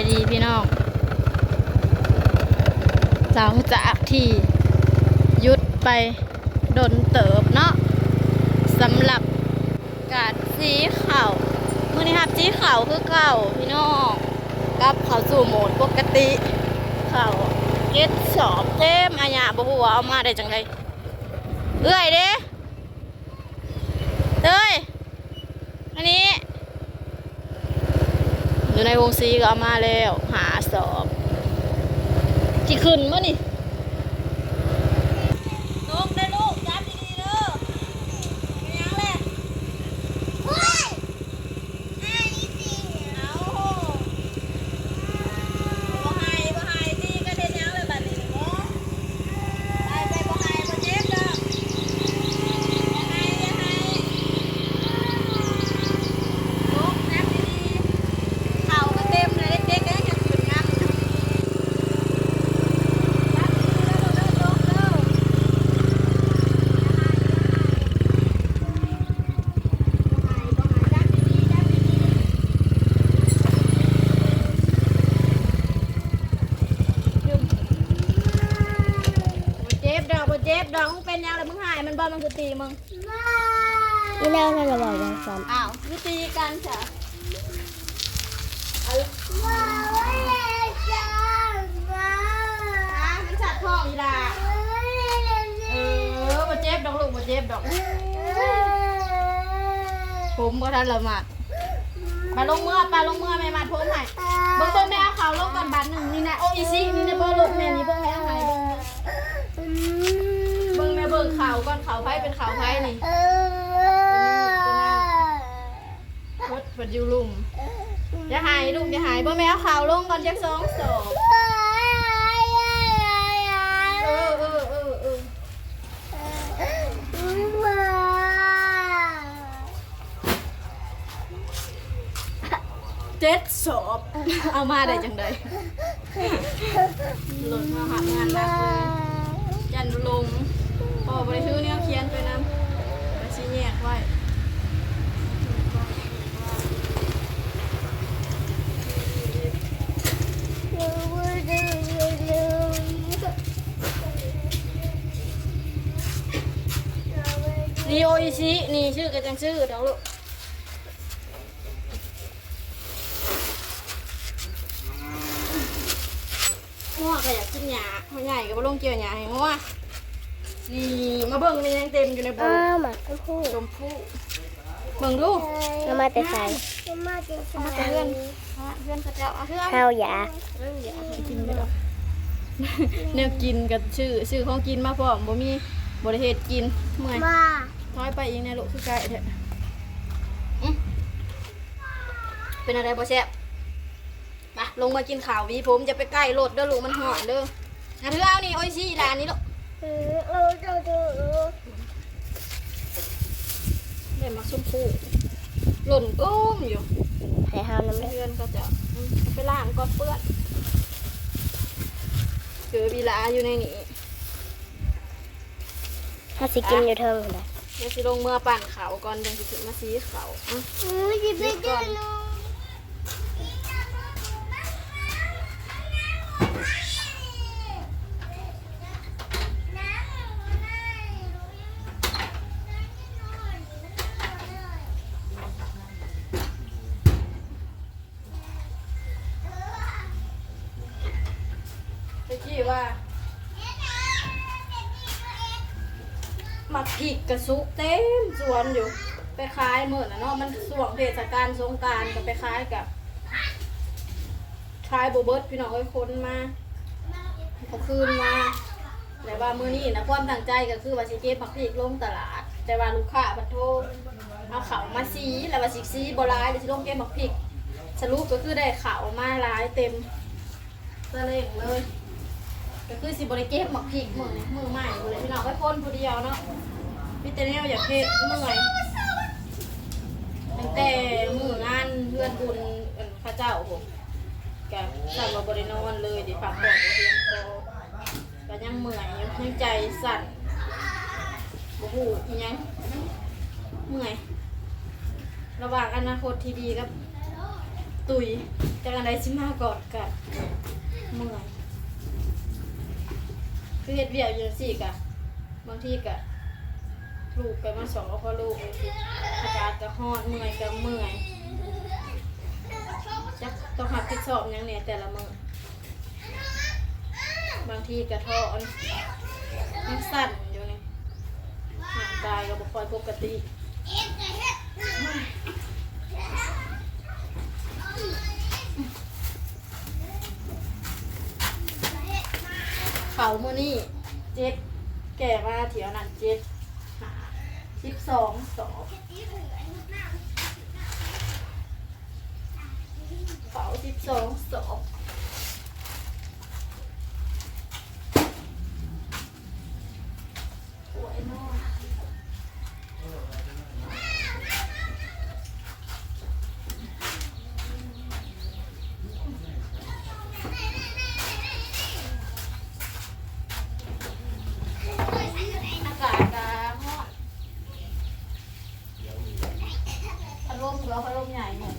ายดีพี่น้องหลังจากที่ยุดไปดนเติบเนาะสำหรับการซีเข่ามื่อนี้ครับซีเข่าคือเก่าพี่น้องกับเขาสู่โหมดปกติ เข่าเก็ดสอบเต็มอาญาบ่ฮู้ว่าเอามาได้จังไดเอื้อยเด้เอ้ยอันนี้ อยู่ในวงซีก็เอามาแล้ว หาสอบที่ขึ้นมานี่ลูกได้ลูกจับดีๆเด้อเป็นยังแหละเอาบ่ให้บ่ให้ตีก็เฮ็ดหยังเลยบัดนี้เนาะไปไปบ่ให้บ่เจ็บเด้ออย่าให้อย่าให้ลูกจับดีๆ เขาก็เต็มเลยเด็กๆก็ยังขึ้นงามอยู่รับดีๆแล้วเด้อเด้อเด้อบ่ให้บ่ให้จับดีๆจับดีๆจุ่มบ่เจ็บดอกบ่เจ็บ ดอกมึงเป็นหยังแล้วมึงหายมันบ่มันคือตีมึงนี่แน่ท่านจะบอกยังซ้ำอ้าวคือตีกันจ้ะเอาอะมันสัตว์ท้องอีหล่ะเออมาเจ็บดอกลูกมาเจ็บดอก ผมก็ทันละหมาดปลาลงเมื่อปลาลงเมื่อแม่มาผมให้เบิ่งต้นแม่เอาเขาลงกันบาทหนึ่งนี่นะโอ้ยซินี่นะเบิ่งรถแม่นี่เบิ่งแม่เอาให้เบิ่งเบิ่งแม่เบิ่งเขาก่อนเขาไผเป็นเขาไผนี่รถปัดอยู่ลุ่มอย่าหายลูกอย่าหายเบิ่งแม่เอาเขาลงก่อนจักสองศอกเออเออเออเออเจ็ดศอกเอามาได้จังไดหล่นมาหักงานนักเลยยันลง พอบริชื่อเนี่ยเขียนไปนำไปชี้แยกไว้นี่โออิชินี่ชื่อกันจังชื่อเดี๋ยวลูกงัวก็อยากกินหญ้าหัวใหญ่ก็บ่ลงเกี่ยวหญ้าให้งัว นี่มาเบิ่งนี่ยังเต็มอยู่ในบ่อ้าวหมักทั้งคู่ชมพู่เบิ่งดูน้ำมาแต่ใส่เอามาแต่เพื่อนอะเพื่อนเขาเจ้าเอาเพื่อนข้าวยาเรื่องอย่าให้กินไม่ดอกแนวกินกับชื่อชื่อของกินมาพร้อมบ่มีบริเหตุกินเมื่อยถอยไปอีกในลูกคือไก่เถอะอื้อเป็นอะไรบ่แซ่บมาลงมากินข้าววีผมจะไปใกล้รถเด้อลูกมันหอนเด้ออะเธอเอานี่โอ้ยซี่ร้านนี้ลูก เล่นมักชมพู่หล่นก้มอยู่ให้ห้ามน้ำเลือดเพื่อนก็จะไปล้างก่อนเปื้อนเจอบีลาอยู่ในนี้ถ้าสิกินอยู่เทิงเลยเดี๋ยวสิลงเมื่อปั่นเขาก่อนยังสิถึงมาซีเขาอะนี่ก่อน ตะกี้ว่าหมักผิกกระซุกเต็มสวนอยู่ ไปขายเหมือนนะเนาะมันสวงเทศกาลสงการก็ไปขายกับขายโบเบิร์ตพี่น้องเอ้ยคนมาเขาคืนมาแต่ว่ามือนี้นะความตั้งใจก็คือว่าสิเก็บหมักผิกลงตลาด แต่ว่าลูกค้าบัดโทเอาเขามาซีแล้วว่าสิซีบร้ายเดี๋ยวสิลงเก็บหมักผิกสรุปก็คือได้เขามาหลายเต็มตะเล่งเลย ก็คือสิบริเก็บหมักพริกมือนี่มือใหม่เลยพี่น้องไว้พ่นผู้เดียวเนาะพี่เตเนียอยากเฮ็ดเมื่อยตั้งแต่มืองานเพื่อนบุญพระเจ้าผมแกสั่นมาบริโนอนเลยดิพักผ่อนบ่เพียงพอก็ยังเมื่อยยังใจสั่นบ่ฮู้อีหยังเมื่อยระหว่างอนาคตที่ดีกับ ตุยจากอะไรสิมาก่อนกันเมื่อย คือเฮ็ดเวียกอยู่สิกะบางทีกะลูกกันมาสองแล้วพอลูกอากาศก็ฮ้อนเมื่อยก็เมื่อยจักต้องหับผิดชอบหยังเนี่ยแต่ละมื้อบางทีกระท้อนยังสั่นอยู่นี่ห่างกายก็บ่ค่อยปกติ เขาโมอนี่เจ็ดแก่มาเถียวนั่นเจ็ดหาสิบสองสองเขาสิบสองสอง ลงใหญ่หนึ่ง